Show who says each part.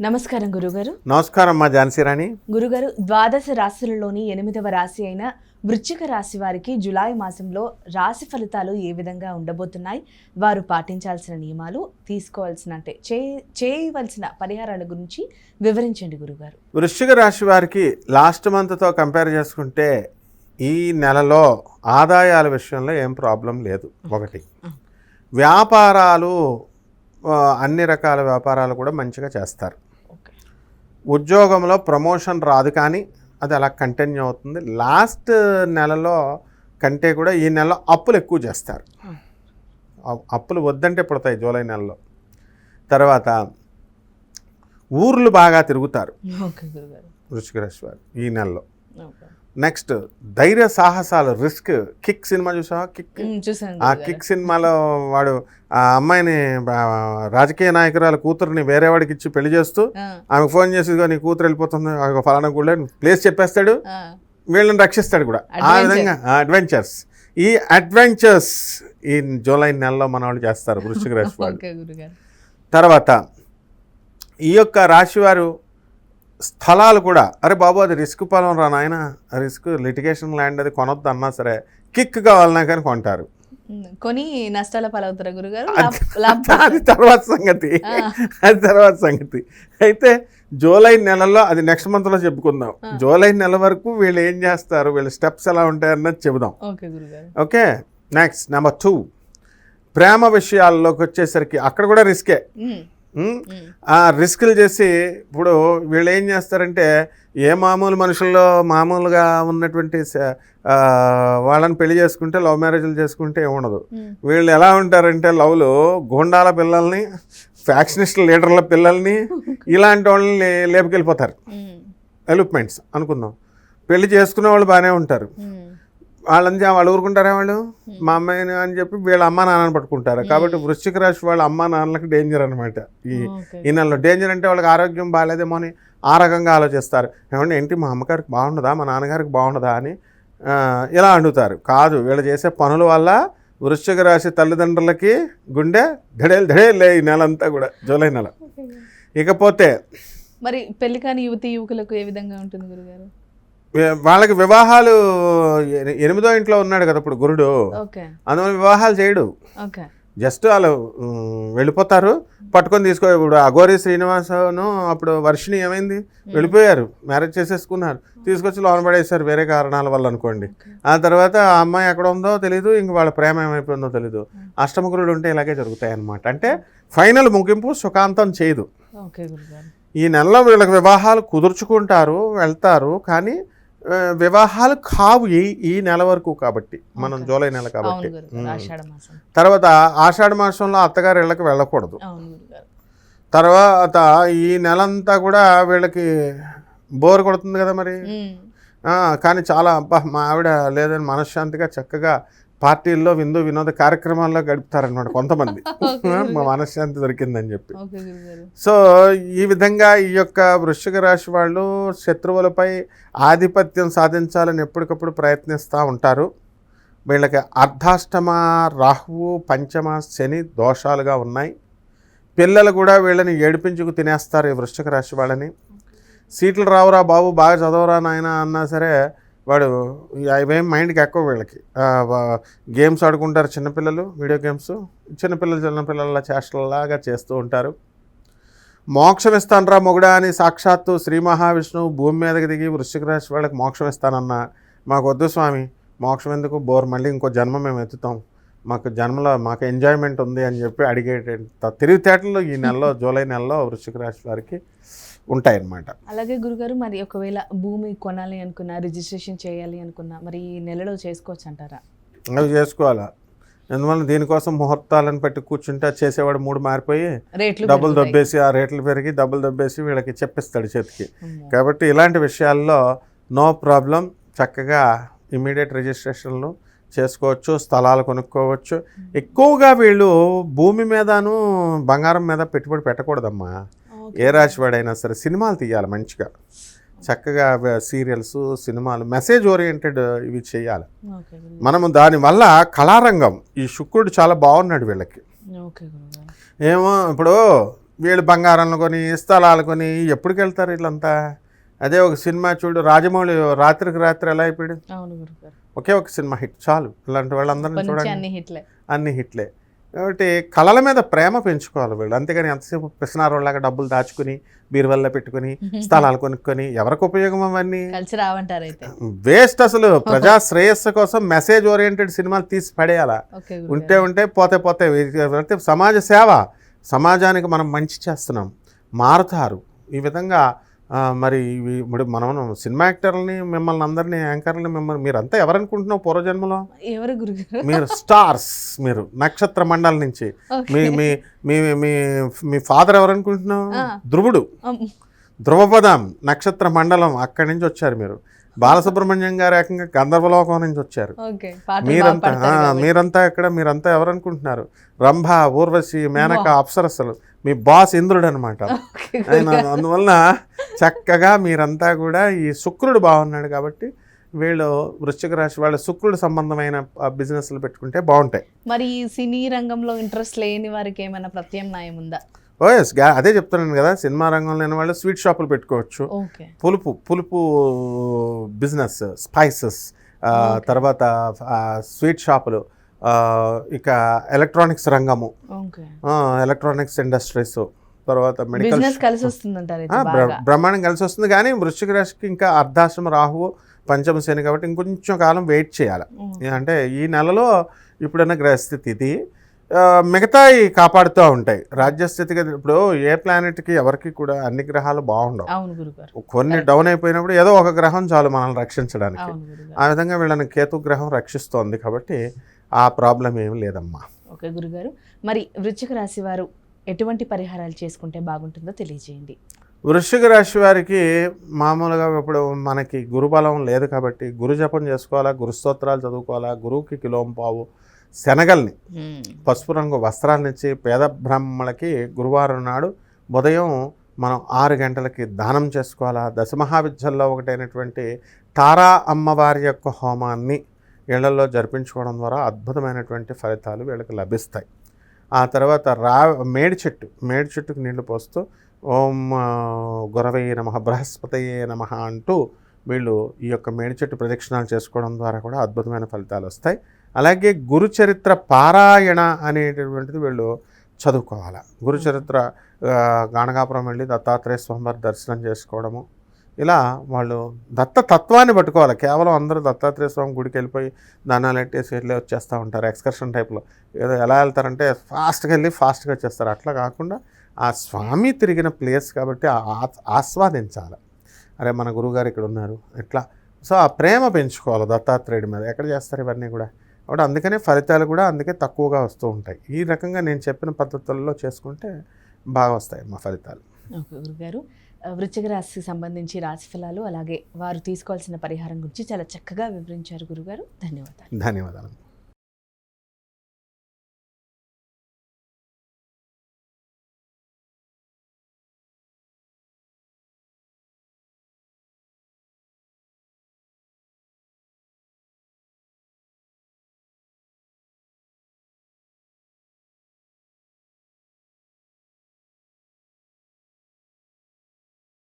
Speaker 1: నమస్కారం గురుగారు.
Speaker 2: నమస్కారం మా ఝాన్సీ రాణి.
Speaker 1: గురుగారు ద్వాదశ రాశులలోని ఎనిమిదవ రాశి అయిన వృశ్చిక రాశి వారికి జులై మాసంలో రాశి ఫలితాలు ఏ విధంగా ఉండబోతున్నాయి? వారు పాటించాల్సిన నియమాలు తీసుకోవాల్సిన అంటే చే చేయవలసిన పరిహారాల గురించి వివరించండి గురుగారు.
Speaker 2: వృశ్చిక రాశి వారికి లాస్ట్ మంత్తో కంపేర్ చేసుకుంటే ఈ నెలలో ఆదాయాల విషయంలో ఏం ప్రాబ్లం లేదు. ఒకటి. వ్యాపారాలు అన్ని రకాల వ్యాపారాలు కూడా మంచిగా చేస్తారు. ఉద్యోగంలో ప్రమోషన్ రాదు కానీ అది అలా కంటిన్యూ అవుతుంది. లాస్ట్ నెలలో కంటే కూడా ఈ నెలలో అప్పులు ఎక్కువ చేస్తారు. అప్పులు వద్దంటే పుడతాయి జూలై నెలలో. తర్వాత ఊర్లు బాగా తిరుగుతారు. రాశి వారు ఈ నెలలో. నెక్స్ట్ ధైర్య సాహసాలు రిస్క్ కిక్ సినిమా చూసావా? కిక్ ఆ. కిక్ సినిమాలో వాడు ఆ అమ్మాయిని రాజకీయ నాయకురాలు కూతురుని వేరే వాడికి ఇచ్చి పెళ్ళి చేస్తూ ఆమెకు ఫోన్ చేసి "ఇదిగో నీ కూతురు వెళ్ళిపోతుంది ఫలానా కూడా ప్లేస్ చెప్పేస్తాడు. వీళ్ళని రక్షిస్తాడు కూడా. ఆ. విధంగా అడ్వెంచర్స్ ఈ అడ్వెంచర్స్ ఈ జూలై నెలలో మన వాళ్ళు చేస్తారు వృశ్చిక రాశి వాళ్ళు. తర్వాత ఈ యొక్క రాశివారు స్థలాలు కూడా అరే బాబు అది రిస్క్ పొలం రా నాయన రిస్క్ లిటిగేషన్ ల్యాండ్ అది కొనొద్దు అన్నా సరే కిక్ కావాలన్నా కానీ కొంటారు.
Speaker 1: కొని నష్టాల పాలవుతారా గురుగారు?
Speaker 2: అది- తర్వాత సంగతి.
Speaker 1: ఆ.
Speaker 2: అది తర్వాత సంగతి. అయితే జూలై నెలలో అది నెక్స్ట్ మంత్లో చెప్పుకుందాం. జూలై నెల వరకు వీళ్ళు ఏం చేస్తారు? వీళ్ళ స్టెప్స్ ఎలా ఉంటాయి అన్నది చెబుదాం.
Speaker 1: Okay
Speaker 2: next number two. ప్రేమ విషయాల్లోకి వచ్చేసరికి అక్కడ కూడా రిస్కే. ఆ రిస్కులు చేసి ఇప్పుడు వీళ్ళు ఏం చేస్తారంటే ఏ మామూలు మనుషుల్లో మామూలుగా ఉన్నటువంటి వాళ్ళని పెళ్ళి చేసుకుంటే లవ్ మ్యారేజ్లు చేసుకుంటే ఉండదు
Speaker 1: ఉమ్,
Speaker 2: వీళ్ళు ఎలా ఉంటారంటే లవ్లో గోండాల పిల్లల్ని ఫ్యాక్షనిస్ట్ లీడర్ల పిల్లల్ని ఇలాంటి వాళ్ళని లేపుకెళ్ళిపోతారు. ఎలిప్మెంట్స్ అనుకుందాం. పెళ్ళి చేసుకునే వాళ్ళు బాగానే ఉంటారు. చే- వాళ్ళు ఊరుకుంటారా వాళ్ళు? మా అమ్మాయిని అని చెప్పి వీళ్ళ అమ్మా నాన్నని పట్టుకుంటారు. కాబట్టి వృశ్చిక రాశి వాళ్ళ అమ్మా నాన్నలకు డేంజర్ అనమాట ఈ ఈ నెలలో డేంజర్ అంటే వాళ్ళకి ఆరోగ్యం బాగాలేదేమో అని ఆ రకంగా ఆలోచిస్తారు. ఏమంటే ఏంటి మా అమ్మగారికి బాగుండదా? మా నాన్నగారికి బాగుండదా? అని ఇలా అడుగుతారు కాదు వీళ్ళు చేసే పనుల వల్ల వృశ్చిక రాశి తల్లిదండ్రులకి గుండె ధడేలు ధడేలే ఈ నెల అంతా కూడా జూలై నెల. ఇకపోతే
Speaker 1: మరి పెళ్ళి కాని యువతి యువకులకు ఏ విధంగా ఉంటుంది గురుగారు?
Speaker 2: వాళ్ళకి వివాహాలు ఎనిమిదో ఇంట్లో ఉన్నాడు కదా ఇప్పుడు గురుడు. అందువల్ల వివాహాలు చేయడు. జస్ట్ వాళ్ళు వెళ్ళిపోతారు. పట్టుకొని తీసుకో ఇప్పుడు అఘోరి శ్రీనివాసను అప్పుడు వర్షిని ఏమైంది? వెళ్ళిపోయారు. మ్యారేజ్ చేసేసుకున్నారు. తీసుకొచ్చి లోన్ పడేశారు వేరే కారణాల వల్ల అనుకోండి. ఆ తర్వాత ఆ అమ్మాయి ఎక్కడ ఉందో తెలియదు ఇంక వాళ్ళ ప్రేమ ఏమైపోయిందో తెలియదు అష్టమగురుడు ఉంటే ఇలాగే జరుగుతాయి అన్నమాట అంటే ఫైనల్ ముగింపు సుఖాంతం చేయదు. ఈ నెలలో వీళ్ళకి వివాహాలు కుదుర్చుకుంటారు వెళ్తారు. కానీ వివాహాలు కావు ఈ ఈ నెల వరకు కాబట్టి. మనం. జూలై నెల కాబట్టి. తర్వాత ఆషాఢ మాసంలో అత్తగారి ఇళ్ళకి వెళ్ళకూడదు. తర్వాత ఈ నెలంతా కూడా వీళ్ళకి బోర్ కొడుతుంది కదా మరి. కానీ చాలా అబ్బా మా ఆవిడ లేదని మనశ్శాంతిగా చక్కగా పార్టీల్లో విందు వినోద కార్యక్రమాల్లో గడుపుతారనమాట కొంతమంది. మా మనశ్శాంతి దొరికిందని చెప్పి. సో ఈ విధంగా ఈ యొక్క వృశ్చిక రాశి వాళ్ళు శత్రువులపై ఆధిపత్యం సాధించాలని ఎప్పటికప్పుడు ప్రయత్నిస్తూ ఉంటారు. వీళ్ళకి అర్ధాష్టమ రాహువు పంచమ శని దోషాలుగా ఉన్నాయి. పిల్లలు కూడా వీళ్ళని ఏడిపించుకు తినేస్తారు ఈ వృశ్చిక రాశి వాళ్ళని. సీట్లు రావురా బాబు బాగా చదవరా నాయన అన్నా సరే వాడు అవేం మైండ్కి ఎక్కువ వీళ్ళకి. గేమ్స్ ఆడుకుంటారు చిన్నపిల్లలు వీడియో గేమ్స్. చిన్నపిల్లలు చిన్నపిల్లల చేష్టలలాగా చేస్తూ ఉంటారు. మోక్షం ఇస్తానరా మొగుడా అని సాక్షాత్తు శ్రీ మహావిష్ణువు భూమి మీదకి దిగి వృశ్చిక రాశి వాళ్ళకి మోక్షం ఇస్తానన్నా మాకు వద్దు స్వామి మోక్షం ఎందుకు? బోర్ మళ్ళీ ఇంకో జన్మ మేము ఎత్తుతాం. మాకు జన్మలో మాకు ఎంజాయ్మెంట్ ఉంది అని చెప్పి అడిగేట తెలివితేటలు ఈ నెలలో జూలై నెలలో వృశ్చిక రాశి వారికి ఉంటాయన్నమాట
Speaker 1: అలాగే గురుగారు మరి ఒకవేళ భూమి కొనాలి అనుకున్నా రిజిస్ట్రేషన్ చేయాలి అనుకున్నా మరి ఈ నెలలో చేసుకోవచ్చు అంటారా
Speaker 2: అవి చేసుకోవాలా ఎందువల్ల దీనికోసం ముహూర్తాలను పెట్టి కూర్చుంటే చేసేవాడు మూడు మారిపోయి
Speaker 1: రేట్లు
Speaker 2: డబ్బులు. దబ్బేసి ఆ రేట్లు పెరిగి డబ్బులు దబ్బేసి వీళ్ళకి చెప్పిస్తాడు చేతికి. కాబట్టి ఇలాంటి విషయాల్లో నో ప్రాబ్లం చక్కగా ఇమీడియట్ రిజిస్ట్రేషన్లు చేసుకోవచ్చు స్థలాలు కొనుక్కోవచ్చు. ఎక్కువగా వీళ్ళు భూమి మీదను బంగారం మీద పెట్టుబడి పెట్టకూడదమ్మా. ఏ రాశి వాడైనా సరే సినిమాలు తీయాలి మంచిగా. చక్కగా సీరియల్స్ సినిమాలు మెసేజ్ ఓరియంటెడ్ ఇవి చేయాలి. మనము దానివల్ల కళారంగం ఈ శుక్రుడు చాలా బాగున్నాడు వీళ్ళకి. ఏమో ఇప్పుడు వీళ్ళు బంగారాలు కొని స్థలాలు కొని ఎప్పటికి వెళ్తారు వీళ్ళంతా? అదే ఒక సినిమా చూడు రాజమౌళి రాత్రికి రాత్రి ఎలా అయిపోయాడు? ఒకే ఒక సినిమా హిట్ చాలు. ఇలాంటి వాళ్ళందరినీ చూడండి.
Speaker 1: అన్ని హిట్లే.
Speaker 2: అన్ని హిట్లే. కాబట్టి కళల మీద ప్రేమ పెంచుకోవాలి వీళ్ళు. అంతేగాని ఎంతసేపు పిసినారోళ్ళగా డబ్బులు దాచుకుని బీరువల్ల పెట్టుకుని స్థలాలు కొనుక్కొని ఎవరికి ఉపయోగం అవన్నీ?
Speaker 1: కలిసి రావంటారు అయితే.
Speaker 2: వేస్ట్ అసలు. ప్రజా శ్రేయస్సు కోసం మెసేజ్ ఓరియంటెడ్ సినిమాలు తీసి పడేయాలా. ఉంటే ఉంటే పోతే పోతే సమాజ సేవ. సమాజానికి మనం మంచి చేస్తున్నాం. మారుతారు. ఈ విధంగా మరి ఇవి ఇప్పుడు మనం సినిమా యాక్టర్లని మిమ్మల్ని అందరినీ యాంకర్లని మిమ్మల్ని మీరంతా ఎవరనుకుంటున్నావు పూర్వజన్మలో?
Speaker 1: ఎవరు గురుగారు?
Speaker 2: మీరు స్టార్స్ మీరు నక్షత్ర మండలం నుంచి. మీ మీ మీ మీ మీ ఫాదర్ ఎవరనుకుంటున్నావు. ధ్రువుడు. ధ్రువపదం నక్షత్ర మండలం అక్కడి నుంచి వచ్చారు మీరు. బాలసుబ్రహ్మణ్యం గారు ఏకంగా గంధర్వలోకం నుంచి వచ్చారు. మీరంతా. మీరంతా ఎక్కడ మీరంతా ఎవరనుకుంటున్నారు? రంభ ఊర్వశి మేనక అప్సరసలు. మీ బాస్ ఇంద్రుడు అనమాట ఆయన. అందువలన చక్కగా మీరంతా కూడా ఈ శుక్రుడు బాగున్నాడు కాబట్టి వీళ్ళు వృశ్చిక రాశి వాళ్ళ శుక్రుడు సంబంధమైన బిజినెస్లు పెట్టుకుంటే బాగుంటాయి.
Speaker 1: మరి ఈ సినీ రంగంలో ఇంట్రెస్ట్ లేని వారికి ఏమైనా ప్రత్యామ్నాయం ఉందా?
Speaker 2: ఓఎస్గా అదే చెప్తున్నాను కదా సినిమా రంగంలో లేని వాళ్ళు స్వీట్ షాపులు పెట్టుకోవచ్చు. పులుపు పులుపు బిజినెస్ స్పైసెస్. తర్వాత స్వీట్ షాపులు ఇక ఎలక్ట్రానిక్స్ రంగము. Electronics industries. తర్వాత మెడికల్
Speaker 1: కలిసి బాగా.
Speaker 2: బ్రహ్మాండం కలిసి వస్తుంది. కానీ వృశ్చిక రాశికి ఇంకా అర్ధాశ్రమ రాహువు పంచమ శని కాబట్టి ఇంకొంచెం కాలం వెయిట్ చేయాలి. అంటే ఈ నెలలో ఇప్పుడున్న గ్రహస్థితి ఇది ఆ, మిగతాయి కాపాడుతూ ఉంటాయి. రాజ్యస్థితిగా ఇప్పుడు ఏ ప్లానెట్కి ఎవరికి కూడా అన్ని గ్రహాలు బాగుండవు. కొన్ని డౌన్ అయిపోయినప్పుడు ఏదో ఒక గ్రహం చాలు మనల్ని రక్షించడానికి. ఆ విధంగా వీళ్ళని కేతు గ్రహం రక్షిస్తోంది కాబట్టి ఆ ప్రాబ్లం ఏమి లేదమ్మా.
Speaker 1: ఓకే గురుగారు. మరి వృశ్చిక రాశి వారు ఎటువంటి పరిహారాలు చేసుకుంటే బాగుంటుందో తెలియజేయండి.
Speaker 2: వృశ్చిక రాశి వారికి మామూలుగా ఇప్పుడు మనకి గురుబలం లేదు కాబట్టి గురు జపం చేసుకోవాలా గురు స్తోత్రాలు చదువుకోవాలా గురువుకి కిలోం పావు శనగల్ని పసుపు రంగు వస్త్రాలనిచ్చి పేద బ్రాహ్మణులకి గురువారం నాడు ఉదయం మనం ఆరు గంటలకి దానం చేసుకోవాలా దశమహావిద్యల్లో ఒకటైనటువంటి తారా అమ్మవారి యొక్క హోమాన్ని ఇళ్ళలో జరిపించుకోవడం ద్వారా అద్భుతమైనటువంటి ఫలితాలు వీళ్ళకి లభిస్తాయి. ఆ తర్వాత రా మేడి చెట్టు మేడి చెట్టుకు నీళ్ళు పోస్తూ ఓం ఆ, గురవయ్య నమ బృహస్పతయే నమ అంటూ వీళ్ళు ఈ యొక్క మేడి చెట్టు ప్రదక్షిణాలు చేసుకోవడం ద్వారా కూడా అద్భుతమైన ఫలితాలు వస్తాయి. అలాగే గురుచరిత్ర పారాయణ అనేటటువంటిది వీళ్ళు చదువుకోవాలి. గురుచరిత్ర గాణగాపురం వెళ్ళి దత్తాత్రేయ స్వామివారి దర్శనం చేసుకోవడము ఇలా వాళ్ళు దత్తతత్వాన్ని పట్టుకోవాలి. కేవలం అందరూ దత్తాత్రేయ స్వామి గుడికి వెళ్ళిపోయి దానాలు ఎట్టేసి వెళ్ళి వచ్చేస్తూ ఉంటారు. ఎక్స్కర్షన్ టైప్లో. ఏదో ఎలా వెళ్తారంటే ఫాస్ట్గా వెళ్ళి ఫాస్ట్గా వచ్చేస్తారు. అట్లా కాకుండా ఆ స్వామి తిరిగిన ప్లేస్ కాబట్టి ఆ- ఆస్వాదించాలి. అరే మన గురువుగారు ఇక్కడ ఉన్నారు. ఎట్లా? సో ఆ ప్రేమ పెంచుకోవాలి దత్తాత్రేయుడి మీద. ఎక్కడ చేస్తారు ఇవన్నీ కూడా? కాబట్టి అందుకనే ఫలితాలు కూడా అందుకే తక్కువగా వస్తూ ఉంటాయి. ఈ రకంగా నేను చెప్పిన పద్ధతుల్లో చేసుకుంటే బాగా వస్తాయి మా ఫలితాలు.
Speaker 1: ఓకే గురుగారు. ఆ, వృశ్చిక రాశికి సంబంధించి రాశి ఫలాలు అలాగే వారు తీసుకోవాల్సిన పరిహారం గురించి చాలా చక్కగా వివరించారు గురుగారు. ధన్యవాదాలు.
Speaker 2: ధన్యవాదాలు.